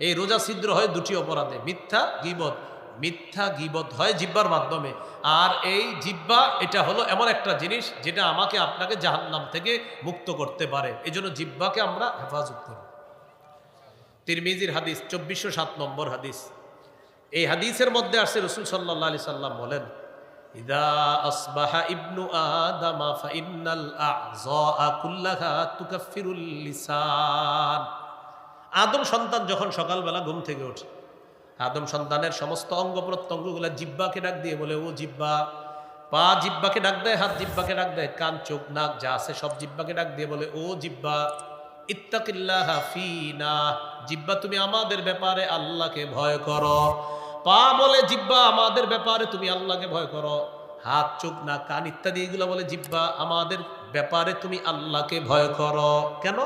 এই রোজা ছিদ্র হয় দুটি অপরাধে, মিথ্যা, গিবত। মিথ্যা, গিবত হয় জিব্বার মাধ্যমে। আর এই জিব্বা এটা হলো এমন একটা জিনিস যেটা আমাকে আপনাকে জাহান্নাম থেকে মুক্ত করতে পারে। এই জন্য জিব্বাকে আমরা হেফাজত করি। তিরমিজির হাদিস, চব্বিশশো সাত নম্বর হাদিস। এই হাদিসের মধ্যে আসছে রসুল সাল্লাহ আলি সাল্লাম বলেন, ইদা আসবাহা আদম সন্তান যখন সকালবেলা ঘুম থেকে ওঠে, আদম সন্তানের সমস্ত অঙ্গ প্রত্যঙ্গগুলো জিব্বাকে ডাক দিয়ে বলে, ও জিব্বা, পা জিব্বাকে ডাক দেয়, হাত জিব্বাকে ডাক দেয়, কান, চোখ, নাক, যা আছে সব জিব্বাকে ডাক দিয়ে বলে, ও জিব্বা জিব্বা, তুমি আমাদের ব্যাপারে আল্লাহকে ভয় করো। পা বলে জিব্বা, আমাদের ব্যাপারে তুমি আল্লাহকে ভয় করো। হাত, চোখ না কান ইত্যাদি এগুলো বলে জিব্বা, আমাদের ব্যাপারে তুমি আল্লাহকে ভয় করো। কেন?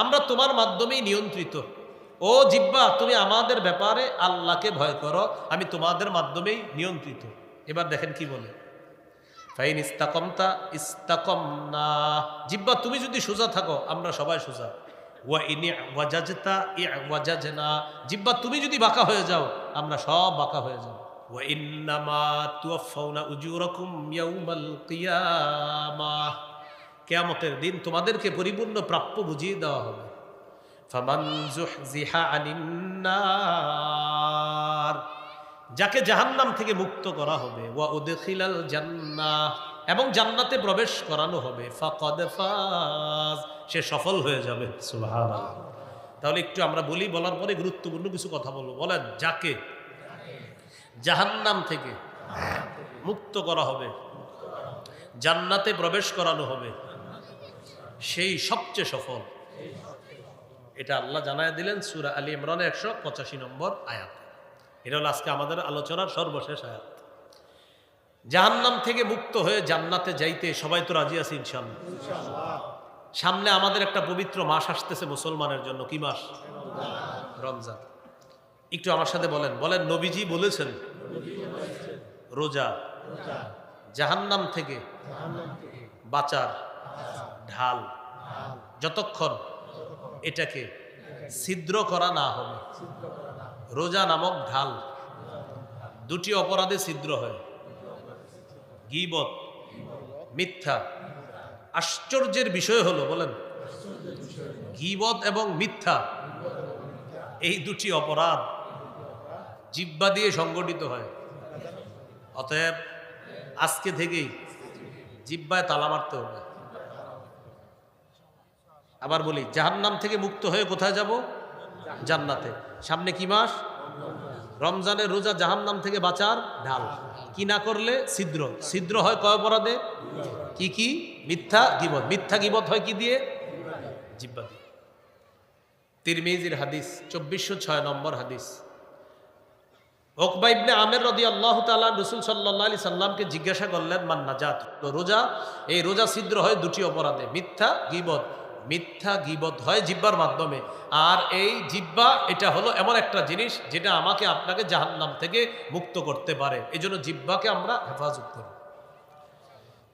আমরা তোমার মাধ্যমেই নিয়ন্ত্রিত। ও জিব্বা, তুমি আমাদের ব্যাপারে আল্লাহকে ভয় করো, আমি তোমাদের মাধ্যমেই নিয়ন্ত্রিত। এবার দেখেন কি বলে। ফাইন ইস্তাকমতা ইস্তাকম না জিব্বা, তুমি যদি সোজা থাকো, আমরা সবাই সোজা। জিব্বা, তুমি যদি বাঁকা হয়ে যাও, আমরা সব বাঁকা হয়ে যাও ওয়া ইন্নামা তুয়াফাউনা উজুরাকুম ইয়াউমাল কেয়ামতের দিন তোমাদেরকে পরিপূর্ণ প্রাপ্য বুঝিয়ে দেওয়া হবে। যাকে জাহান্নাম থেকে মুক্ত করা হবে, ওয়া উদখিলাল জান্নাহ, এবং জান্নাতে প্রবেশ করানো হবে ফাজ, সে সফল হয়ে যাবে। তাহলে একটু আমরা বলি, বলার পরে গুরুত্বপূর্ণ কিছু কথা বলব। বলেন, যাকে? জাহান্নাম থেকে মুক্ত করা হবে, জান্নাতে প্রবেশ করানো হবে। সেই সবচেয়ে সফল। এটা আল্লাহ জানায় দিলেন সুরা আলী ইমরানের একশো পঁচাশি নম্বর আয়াত। এটা হলো আজকে আমাদের আলোচনার সর্বশেষ আয়াত। জাহান্নাম থেকে মুক্ত হয়ে জান্নাতে যাইতে সবাই তো রাজি আছে ইনশাল্লাহ সামনে আমাদের একটা পবিত্র মাস আসতেছে মুসলমানের জন্য। কি মাস? রমজান। একটু আমার সাথে বলেন। বলেন, নবীজি বলেছেন, রোজা। জাহান্নাম থেকে বাঁচার ঢাল। যতক্ষণ এটাকে ছিদ্র করা না হবে, রোজা নামক ঢাল। দুটি অপরাধে ছিদ্র হয়। গিবত, মিথ্যা। আশ্চর্যের বিষয় হলো, বলেন, গিবত এবং মিথ্যা এই দুটি অপরাধ জিব্বা দিয়ে সংগঠিত হয়। অতএব আজকে থেকেই জিব্বায় তালা মারতে হবে। আবার বলি, জাহান্নাম থেকে মুক্ত হয়ে কোথায় যাব? জান্নাতে। সামনে কি মাস? রমজানের রোজা জাহান্নাম থেকে বাঁচার ঢাল। কি না করলে? ছিদ্র। ছিদ্র হয় কয় অপরাধে? কি কি? মিথ্যা গিবত। মিথ্যা গিবত হয় কি দিয়ে? জিব্বা দিয়ে। তিরমিজির হাদিস, চব্বিশশো ছয় নম্বর হাদিস। ওকবা ইবনে আমের রদি আল্লাহ তালা রসুল সাল্লাহ আলি সাল্লামকে জিজ্ঞাসা করলেন, মান নাজাত? তো রোজা, এই রোজা ছিদ্র হয় দুটি অপরাধে, মিথ্যা গিবত মিথ্যা গিবত হয় জিব্বার মাধ্যমে। আর এই জিব্বা, এটা হলো এমন একটা জিনিস যেটা আমাকে আপনাকে জাহান্নাম থেকে মুক্ত করতে পারে। এই জন্য জিব্বাকে আমরা হেফাজত করি।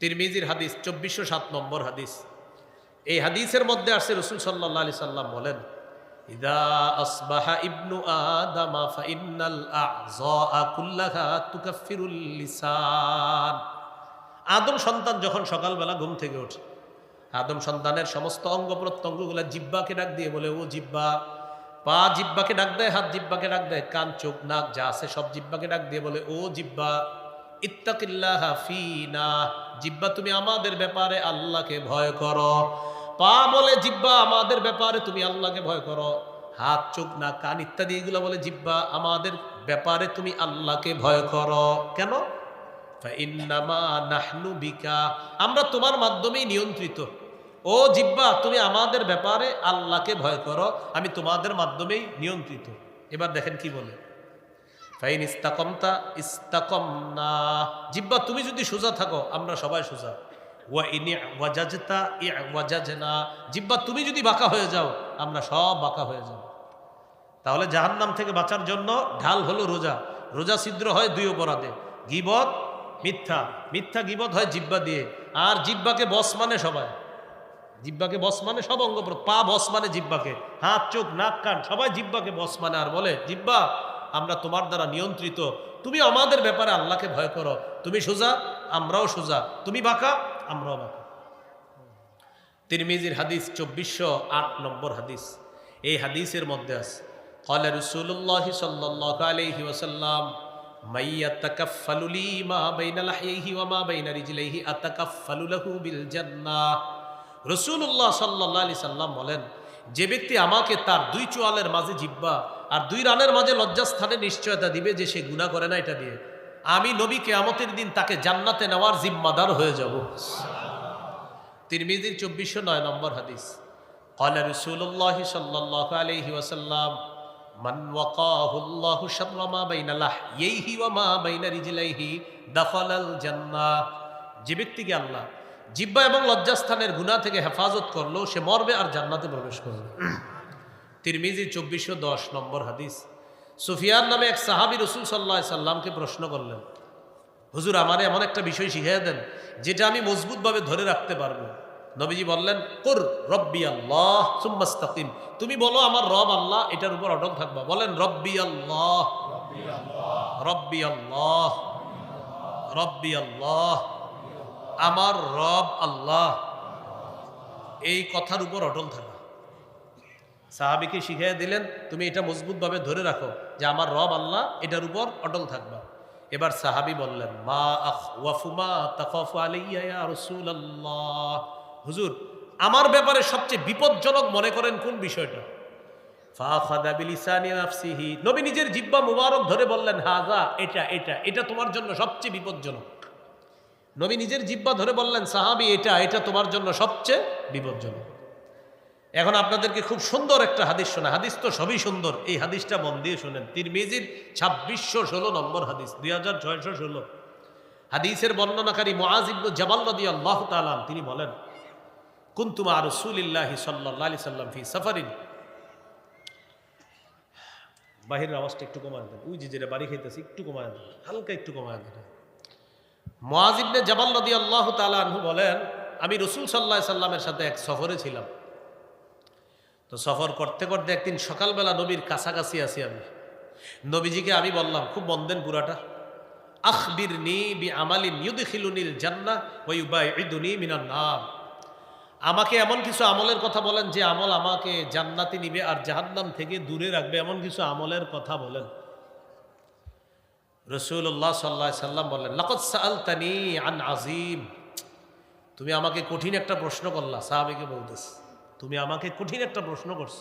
তিরমিজির হাদিস, চব্বিশশো সাত নম্বর হাদিস। এই হাদিসের মধ্যে আসছে রসুল সাল্লাহ আলি সাল্লাম বলেন আদম সন্তান যখন সকালবেলা ঘুম থেকে ওঠে আদম সন্তানের সমস্ত অঙ্গ প্রত্যঙ্গগুলো জিব্বাকে ডাক দিয়ে বলে, ও জিব্বা, পা জিব্বাকে ডাক দেয়, হাত জিব্বাকে ডাক দেয়, কান, চোখ, নাক, যা আছে সব জিব্বাকে ডাক দিয়ে বলে, ও জিব্বা, ইত্তাকিল্লাহ ফিনা, জিব্বা তুমি আমাদের ব্যাপারে আল্লাহকে ভয় করো। পা বলে জিব্বা আমাদের ব্যাপারে তুমি আল্লাহকে ভয় করো। হাত, চোখ না কান ইত্যাদি এগুলো বলে জিব্বা আমাদের ব্যাপারে তুমি আল্লাহকে ভয় করো। কেন? আমরা তোমার মাধ্যমেই নিয়ন্ত্রিত। ও জিব্বা, তুমি আমাদের ব্যাপারে আল্লাহকে ভয় করো, আমি তোমাদের মাধ্যমেই নিয়ন্ত্রিত। এবার দেখেন কি বলে। ফাইন ইস্তাকমতা ইস্তাকম না জিব্বা, তুমি যদি সোজা থাকো, আমরা সবাই সোজা। জিব্বা, তুমি যদি বাঁকা হয়ে যাও, আমরা সব বাঁকা হয়ে যাব। তাহলে জাহান্নাম থেকে বাঁচার জন্য ঢাল হলো রোজা। রোজা ছিদ্র হয় দুই অপরাধে। গিবত, মিথ্যা। মিথ্যা গিবত হয় জিব্বা দিয়ে। আর জিব্বাকে বস মানে সবাই। জিব্বাকে বস মানে সব অঙ্গ প্র- পা বস মানে জিব্বাকে হাত চোখ নাক কান সবাই জিব্বাকে বস মানে আর বলে জিব্বা আমরা তোমার দ্বারা নিয়ন্ত্রিত তুমি আমাদের ব্যাপারে আল্লাহকে ভয় করো তুমি সোজা আমরাও সোজা তুমি বাঁকা আমরাও বাঁকা তিরমিজির হাদিস চব্বিশশো আট নম্বর হাদিস এই হাদিসের মধ্যে আছে قال رسول الله صلى الله عليه وسلم من يتكفل لي ما بين لحييه وما بين رجليه أتكفل له بالجنة রসুল্লাহ সাল্লাহ আলি সাল্লাম বলেন যে ব্যক্তি আমাকে তার দুই চোয়ালের মাঝে জিব্বা আর দুই রানের মাঝে লজ্জাস্থানে নিশ্চয়তা দিবে যে সে গুণা করে না এটা দিয়ে আমি নবী কেয়ামতের দিন তাকে জান্নাতে নেওয়ার জিম্মাদার হয়ে যাব তিরমিজির চব্বিশশো নয় নম্বর হাদিস قال رسول الله صلى الله عليه وسلم من وقاه الله شر ما بين لحييه وما بين رجليه دخل الجنة যে ব্যক্তিকে আল্লাহ জিব্বা এবং লজ্জাস্থানের গুনাহ থেকে হেফাজত করল, সে মরবে আর জান্নাতে প্রবেশ করবে। তিরমিজি চব্বিশশো দশ নম্বর হাদিস। সুফিয়ান নামে এক সাহাবি রসুল সাল্লাহ সাল্লামকে প্রশ্ন করলেন, হুজুর, আমারে এমন একটা বিষয় শিখিয়ে দেন, যেটা আমি মজবুতভাবে ধরে রাখতে পারব। নবীজি বললেন, কুর রব্বি আল্লাহ সুম্মাস্তাকিম তুমি বলো, আমার রব আল্লাহ, এটার উপর অটল থাকবা। বলেন, রব্বি আল্লাহ। রব্বি আল্লাহ। রব্বি আল্লাহ। আমার রব আল্লাহ। এই কথার উপর অটল থাকা। সাহাবিকে শিখিয়ে দিলেন, তুমি এটা মজবুতভাবে ধরে রাখো যে আমার রব আল্লাহ, এটার উপর অটল থাকবা। এবার সাহাবি বললেন, মা ওয়াফুমা রাসূলুল্লাহ। হুজুর, আমার ব্যাপারে সবচেয়ে বিপজ্জনক মনে করেন কোন বিষয়টা? নবী নিজের জিব্বা মুবারক ধরে বললেন, হাজা, এটা এটা এটা তোমার জন্য সবচেয়ে বিপজ্জনক। নবী নিজের জিব্বা ধরে বললেন, সাহাবি, এটা এটা তোমার জন্য সবচেয়ে বিপজ্জনক। এখন আপনাদেরকে খুব সুন্দর একটা হাদিস শোনা। হাদিস তো সবই সুন্দর। এই হাদিসটা মন দিয়ে শোনেন। তিরমিজির ছাব্বিশশো ষোলো নম্বর হাদিস, দুই হাজার ছয়শো ষোলো। হাদিসের বর্ণনাকারী মোয়াজ ইবনু জাবাল রদি আল্লাহ তালাম তিনি বলেন কুন্তুমা রসুলিল্লাহি সাল্লাহ আলি সাল্লাম ফি সাফারিন। বাহিরের আওয়াজটা একটু কমায় দেন। ওই যে, যেটা বাড়ি খাইতেছে, একটু কমায় দেন। হালকা একটু কমায় দেন। মোয়াজ ইবনে জাবাল রদি আল্লাহ তালাহু বলেন, আমি রসুল সাল্লাহ সাল্লামের সাথে এক সফরে ছিলাম। তো সফর করতে করতে একদিন সকালবেলা নবীর কাছাকাছি আছি আমি। নবীজিকে আমি বললাম, খুব বন্ধেন পুরাটা। আখবির নি বি আমালিন ইউদখিলুনিল জান্নাহ ওয়া ইউবাইদুনি মিনান নার আমাকে এমন কিছু আমলের কথা বলেন, যে আমল আমাকে জান্নাতি নিবে আর জাহান্নাম থেকে দূরে রাখবে, এমন কিছু আমলের কথা বলেন। রসুল্লাহ সাল্লাহ সাল্লাম বললেন লাকত সালতানি আন আজিম তুমি আমাকে কঠিন একটা প্রশ্ন করলা, সাহাবিকে বলতেছ, তুমি আমাকে কঠিন একটা প্রশ্ন করছ।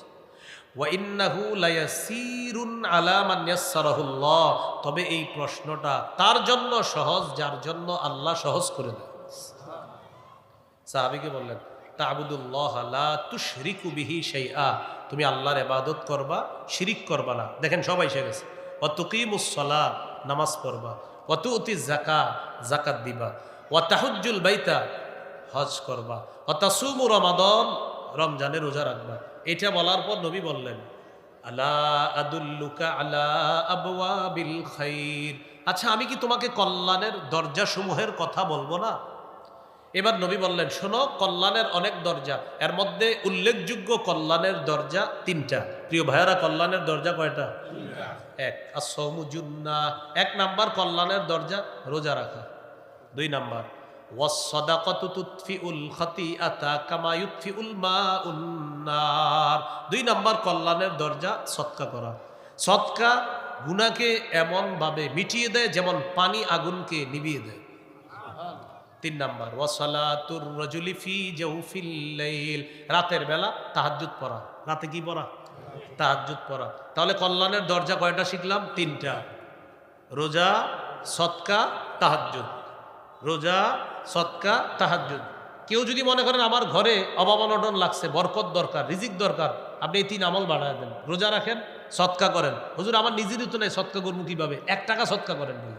তবে এই প্রশ্নটা তার জন্য সহজ, যার জন্য আল্লাহ সহজ করে সাহাবিকে বললেন শাইআ। তুমি আল্লাহর এবাদত করবা, শিরিক করবা না। দেখেন সবাই সে গেছে ওয়া তুকিমুস সালাত। নামাজ পড়বা। ওয়া তুতি যাকা, যাকাত দিবা। ওয়া তাহুজ্জুল বাইতা, হজ করবা। ওয়া তাসুমু রমাদান, রমজানে রোজা রাখবা। এটা বলার পর নবী বললেন, আলা আদুল্লুকা আলা আবওয়াবিল খাইর। আচ্ছা আমি কি তোমাকে কল্যাণের দরজা সমূহের কথা বলব না? এবার নবী বললেন, শোনো, কল্যাণের অনেক দরজা। এর মধ্যে উল্লেখযোগ্য কল্যাণের দরজা তিনটা। প্রিয় ভাইয়ারা, কল্যাণের দরজা কয়টা? এক। আসমুজুন্না এক নাম্বার, কল্যাণের দরজা রোজা রাখা। দুই নাম্বার দুই নাম্বার, কল্যাণের দরজা সৎকা করা। সৎকা গুনাহকে এমন ভাবে মিটিয়ে দেয় যেমন পানি আগুনকে নিভিয়ে দেয়। তিন নাম্বার ওয়াসালাতুর রজুলি ফি জাউফিল লাইল। রাতের বেলা তাহাজ্জুদ পড়া। রাতে কি পড়া? তাহাজ্জুদ পড়া। তাহলে কল্যাণের দরজা কয়টা শিখলাম? তিনটা। রোজা, সৎকা, তাহাজ্জুদ। রোজা, সৎকা, তাহাজ্জুদ। কেউ যদি মনে করেন আমার ঘরে অভাব অনটন লাগছে, বরকত দরকার, রিজিক দরকার, আপনি এই তিন আমল বাড়ায় দেন। রোজা রাখেন, সৎকা করেন। হুজুর, আমার নিজেরই তো নেই, সৎকা করব কীভাবে? এক টাকা সৎকা করেন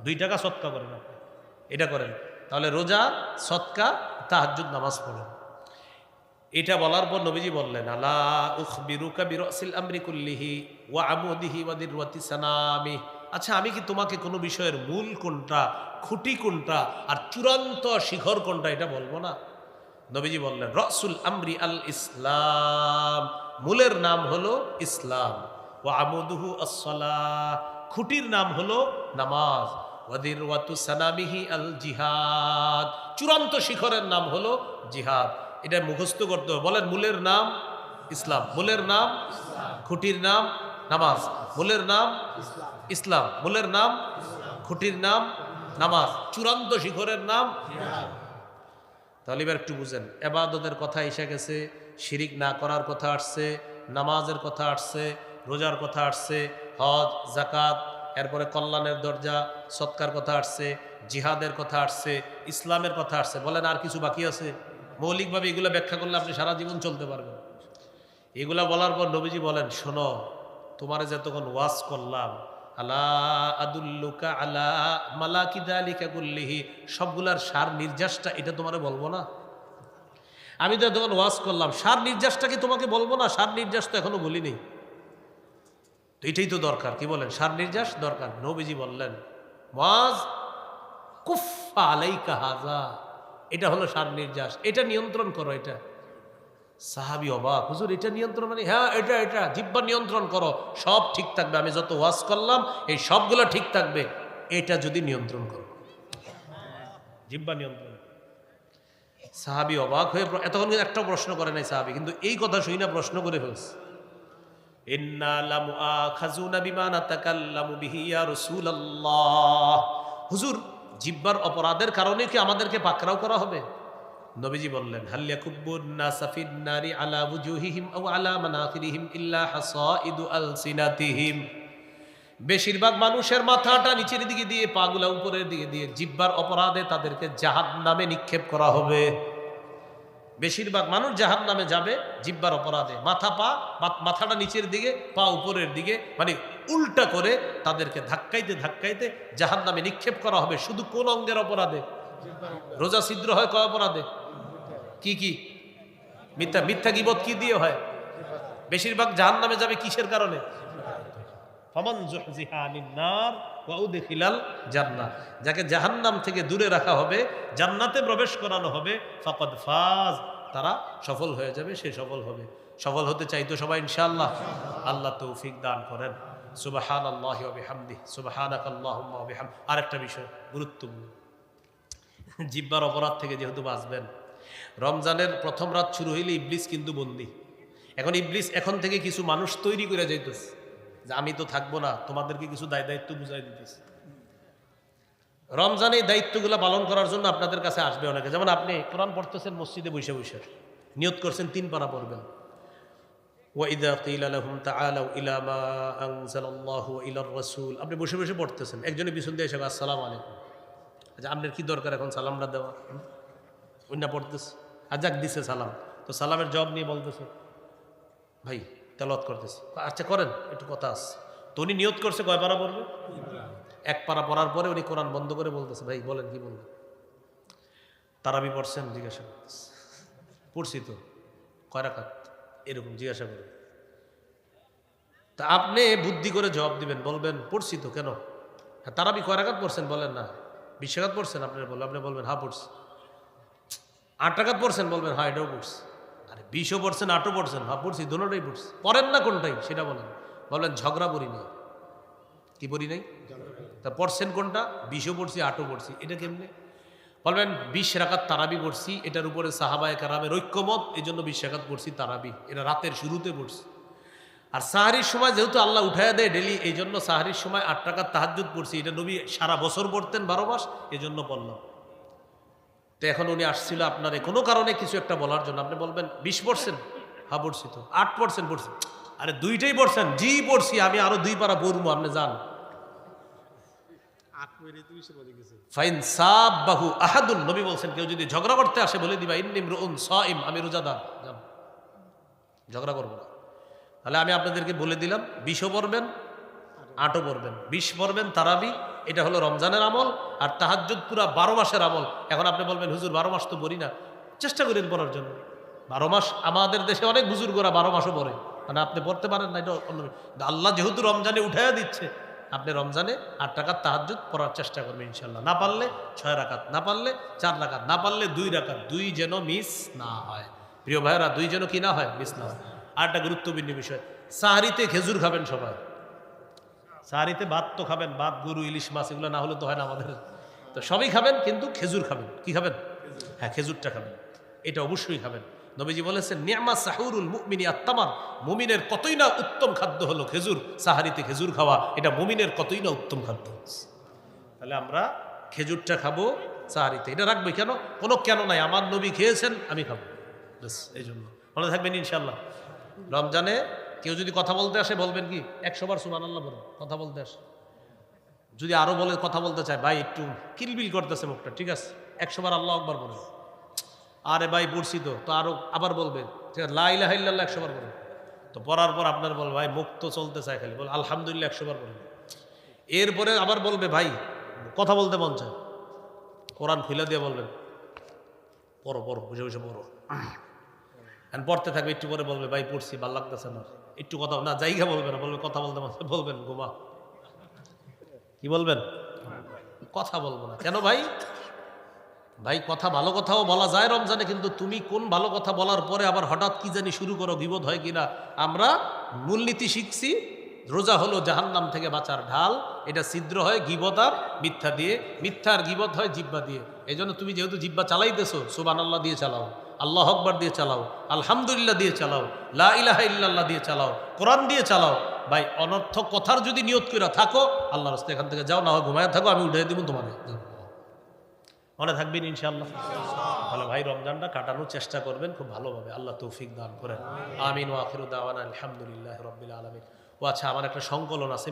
দুই টাকা সৎকা করেন আপনি। এটা করেন। তাহলে রোজা, সৎকা, তাহাজ্জুদ, নামাজ পড়েন। এটা বলার পর নবীজি বললেন সানামি। আচ্ছা আমি কি তোমাকে কোনো বিষয়ের মূল কোনটা, খুঁটি কোনটা আর চূড়ান্ত শিখর কোনটা এটা বলব না? নবীজি বললেন, রসুল আমরি আল ইসলাম। মূলের নাম হলো ইসলাম। ও আমুদুহু আসসালাহ। খুঁটির নাম হলো নামাজ। ওয়াদির ওয়াতু সানামিহি আল জিহাদ। চূড়ান্ত শিখরের নাম হলো জিহাদ। এটা মুখস্থ করতে হবে। বলেন, মূলের নাম ইসলাম, মূলের নাম খুঁটির নাম নামাজ, মূলের নাম ইসলাম, মূলের নাম খুঁটির নাম নামাজ, চূড়ান্ত শিখরের নাম তাহলে এবার একটু বুঝেন। এবাদতের কথা এসে গেছে, শিরিক না করার কথা আসছে, নামাজের কথা আসছে, রোজার কথা আসছে, হজ জাকাত এরপরে কল্যাণের দরজা, সৎকার কথা আসছে, জিহাদের কথা আসছে, ইসলামের কথা আসছে। বলেন, আর কিছু বাকি আছে? মৌলিকভাবে এগুলো ব্যাখ্যা করলে আপনি সারা জীবন চলতে পারবেন। এগুলা বলার পর নবীজি বলেন, শোনো, তোমার যে তখন ওয়াজ করলাম, আলা আদুল্লুকা আলা মালাকিদা আলিকা কুল্লিহি, সবগুলার সার নির্যাসটা এটা তোমারে বলব না? আমি তো তখন ওয়াজ করলাম, সার নির্যাসটা কি তোমাকে বলব না? সার নির্যাস তো এখনও বলিনি। তো এটাই তো দরকার, কি বলেন? সার নির্যাস দরকার। নবীজি বললেন, ওয়াজ কুফা আলাইকা হাজা এটা হলো সার নির্যাস। এটা নিয়ন্ত্রণ করো এটা। সাহাবি অবাক। হুজুর, এটা নিয়ন্ত্রণ মানে হ্যাঁ এটা এটা। জিব্বা নিয়ন্ত্রণ করো। সব ঠিক থাকবে। আমি যত ওয়াজ করলাম, এই সবগুলো ঠিক থাকবে। এটা যদি নিয়ন্ত্রণ করো। জিব্বা নিয়ন্ত্রণ। সাহাবি অবাক হয়ে এতক্ষণ কিন্তু একটা প্রশ্ন করে নাই সাহাবি, কিন্তু এই কথা শুই না, প্রশ্ন করে ফেলছে। হুজুর জিব্বার অপরাধের কারণে কি আমাদেরকে পাকড়াও করা হবে? নবীজি বললেন নারি আলা ইল্লা বেশিরভাগ মানুষের মাথাটা নিচের দিকে দিয়ে, পাগুলা উপরের দিকে দিয়ে জিব্বার অপরাধে তাদেরকে জাহাদ নামে নিক্ষেপ করা হবে। বেশিরভাগ মানুষ জাহান নামে যাবে জিব্বার অপরাধে। মাথা পা মাথাটা নিচের দিকে, পা উপরের দিকে মানে উল্টা করে তাদেরকে ধাক্কাইতে ধাক্কাইতে জাহান নামে নিক্ষেপ করা হবে। শুধু কোন অঙ্গের অপরাধে? রোজা ছিদ্র হয় কয় অপরাধে? কি কি? মিথ্যা মিথ্যা গিবত কি দিয়ে হয়? বেশিরভাগ জাহান নামে যাবে কিসের কারণে? যাকে জাহান্নাম থেকে দূরে রাখা হবে, জান্নাতে প্রবেশ করানো হবে, ফাকাদ ফাজ, তারা সফল হয়ে যাবে, সে সফল হবে। সফল হতে চাইতো সবাই ইনশাআল্লাহ। আল্লাহ তৌফিক দান করেন। সুবাহান আল্লাহ বিহামদি সুবাহানাক আল্লাহুম্মা ওয়া বিহাম আরেকটা বিষয়, গুরুত্বপূর্ণ। জিব্বার অপরাধ থেকে যেহেতু বাঁচবেন, রমজানের প্রথম রাত শুরু হইলে ইবলিস কিন্তু বন্দি। এখন ইবলিস এখন থেকে কিছু মানুষ তৈরি করে যাইতেছে, যে আমি তো থাকব না, তোমাদেরকে কিছু দায় দায়িত্ব বুঝাই দিতেছি। রমজানে দায়িত্বগুলো পালন করার জন্য আপনাদের কাছে আসবে অনেকে। যেমন আপনি কোরআন পড়তেছেন, মসজিদে বসে বসে। নিয়ত করছেন, তিন পারা পড়বেন। ওয়াইদা কিলা লাহুম তাআলাউ ইলা মা আনজালাল্লাহু ওয়া ইলার রাসূল। আপনি বসে বসে পড়তেছেন। একজনের পিছন দিয়ে এসে আসসালামু আলাইকুম। আচ্ছা আপনার কি দরকার এখন? সালামটা দেওয়া। অন্য পড়তেছে। আর যাক, দিছে সালাম। তো সালামের জবাব নিয়ে বলতেছে, ভাই তেলত করতেছে। আচ্ছা করেন, একটু কথা আছে। তো উনি নিয়ত করছে, কয় পারা পড়বে? এক পারা পড়ার পরে উনি কোরআন বন্ধ করে বলতেছে, ভাই, বলেন, কি বলবেন তারাবি পড়ছেন, জিজ্ঞাসা করতেছে। পড়ছি তো, কয় রাখাত এরকম জিজ্ঞাসা করে তা আপনি বুদ্ধি করে জবাব দিবেন, বলবেন, পড়ছি তো কেন? হ্যাঁ তারাবি কয় রাখাত পড়ছেন বলেন না। বিশ্বঘাত পড়ছেন আপনি বলবেন আপনি বলবেন হ্যাঁ পড়ছি। আট টাকাত পড়ছেন বলবেন হ্যাঁ এটাও পড়ছি। আরে বিশও পড়ছেন, আটও পড়ছেন হ্যাঁ পড়ছি দুটোটাই পড়ছি। পড়েন না কোনটাই, সেটা বলেন। বলবেন ঝগড়া পড়ি নাই। কি পড়ি নাই? তা পড়ছেন কোনটা? বিশও পড়ছি, আটও পড়ছি। এটা কেমনে? বলবেন, বিশ রাকাত তারাবি পড়ছি, এটার উপরে সাহাবায় কারামের ঐক্যমত এই জন্য বিশ রাকাত পড়ছি তারাবি। এটা রাতের শুরুতে পড়ছি। আর সাহারির সময় যেহেতু আল্লাহ উঠায় দেয় ডেলি এই জন্য সাহারির সময় আট টাকার তাহাজুদ পড়ছি। এটা নবী সারা বছর পড়তেন বারো মাস এই জন্য বললাম তো এখন উনি আসছিল আপনারে, কোনো কারণে কিছু একটা বলার জন্য। আপনি বলবেন, বিশ পড়ছেন? হ্যাঁ পড়ছি তো। আট পড়ছেন? পড়ছি। আরে দুইটাই পড়ছেন? জি পড়ছি, আমি আরও দুই পারা পড়ব, আপনি যান ফাইন আহাদুল নবী বলছেন, কেউ যদি ঝগড়া করতে আসে, বলে দিবা ইন্নিম রুন সাইম, আমি রোজাদার। যান ঝগড়া না। তাহলে আমি আপনাদেরকে বলে দিলাম বিশও পড়বেন, আটও পড়বেন। বিশ পড়বেন তারাবি, এটা হলো রমজানের আমল, আর তাহাজ্জুদ পুরা বারো মাসের আমল। এখন আপনি বলবেন, হুজুর, বারো মাস তো পড়ি না। চেষ্টা করেন পড়ার জন্য। বারো মাস, আমাদের দেশে অনেক বুজুর্গরা বারো মাসও পড়ে। মানে আপনি পড়তে পারেন না, এটা অন্য আল্লাহ যেহেতু রমজানে উঠাইয়া দিচ্ছে আপনি রমজানে আট টাকার তাহাজুদ পড়ার চেষ্টা করবেন ইনশাল্লাহ না পারলে ছয় রাকাত না পারলে চার রাকাত না পারলে দুই রাকাত দুই যেন মিস না হয়। প্রিয় ভাইয়েরা দুই যেন কি না হয় মিস না হয়। আর একটা গুরুত্বপূর্ণ বিষয় সাহারিতে খেজুর খাবেন সবাই। সাহারিতে ভাত তো খাবেন ভাত গরু ইলিশ মাছ এগুলো না হলে তো হয় না আমাদের। তো সবই খাবেন কিন্তু খেজুর খাবেন। কি খাবেন? হ্যাঁ খেজুরটা খাবেন। এটা অবশ্যই খাবেন। নবীজি বলেছেন, নিয়ামা সাহুরুল মুমিনি আত্মামার মুমিনের কতই না উত্তম খাদ্য হলো খেজুর, সাহারিতে খেজুর খাওয়া, এটা মুমিনের কতই না উত্তম খাদ্য তাহলে আমরা খেজুরটা খাব, সাহারিতে। এটা রাখবে কেন? কোনো কেন নাই, আমার নবী খেয়েছেন, আমি খাব। ব্যাস, এই জন্য। মনে থাকবেন ইনশাল্লাহ রমজানে কেউ যদি কথা বলতে আসে, বলবেন কি? একশোবার সুমান আল্লাহ বলুন, কথা বলতে আসে। যদি আরও বলে, কথা বলতে চায়, ভাই, একটু কিলবিল করতেছে মুখটা, ঠিক আছে? একশোবার আল্লাহ একবার বলুন। আরে ভাই পড়ছি তো তো আরও আবার বলবে, ঠিক আছে লাইলা হাইল্লাহ একশো বার বলুন তো পড়ার পর আপনার বল ভাই মুখ তো চলতে চায় খালি, বল আলহামদুলিল্লাহ একশো বার বলুন এরপরে আবার বলবে, ভাই কথা বলতে মন চায়। কোরআন খুলে দিয়ে বলবেন পড়ো পড়ো বুঝে বুঝে পড়ো। আর পড়তে থাকবে, একটু পরে বলবে, ভাই পড়ছি, ভালো লাগতেছে না। একটু কথা, না, জায়গা বলবে না, বলবে কথা বলতে মন বলবেন, ঘুমা। কি বলবেন? কথা বলব না। কেন ভাই? ভাই, কথা ভালো কথাও বলা যায় রমজানে, কিন্তু তুমি কোন ভালো কথা বলার পরে আবার হঠাৎ কি জানি শুরু করো, বিপদ হয় কিনা? আমরা মূলনীতি শিখছি, রোজা হলো জাহান্নাম থেকে বাঁচার ঢাল, এটা ছিদ্র হয় গিবত আর মিথ্যা দিয়ে মিথ্যার গিবত হয় জিব্বা দিয়ে। এই তুমি যেহেতু জিব্বা চালাইতেছো সুবান আল্লাহ দিয়ে চালাও, আল্লাহ আকবর দিয়ে চালাও, আলহামদুলিল্লাহ দিয়ে চালাও, লা ইলাহা ইল্লাল্লাহ দিয়ে চালাও, কোরআন দিয়ে চালাও। ভাই, অনর্থক কথার যদি নিয়ত করে থাকো আল্লাহ রাস্তা এখান থেকে যাও, না হয় ঘুমায় থাকো, আমি উঠে দিব তোমার মনে থাকবেন ইনশাল্লাহ তাহলে ভাই, রমজানটা কাটানোর চেষ্টা করবেন, খুব ভালোভাবে। আল্লাহ তৌফিক দান করেন। আমিন। ওয়াখিরুদ্দাওয়ান আলহামদুলিল্লাহ রবিল আলমিন। ও আচ্ছা আমার একটা সংকলন আছে।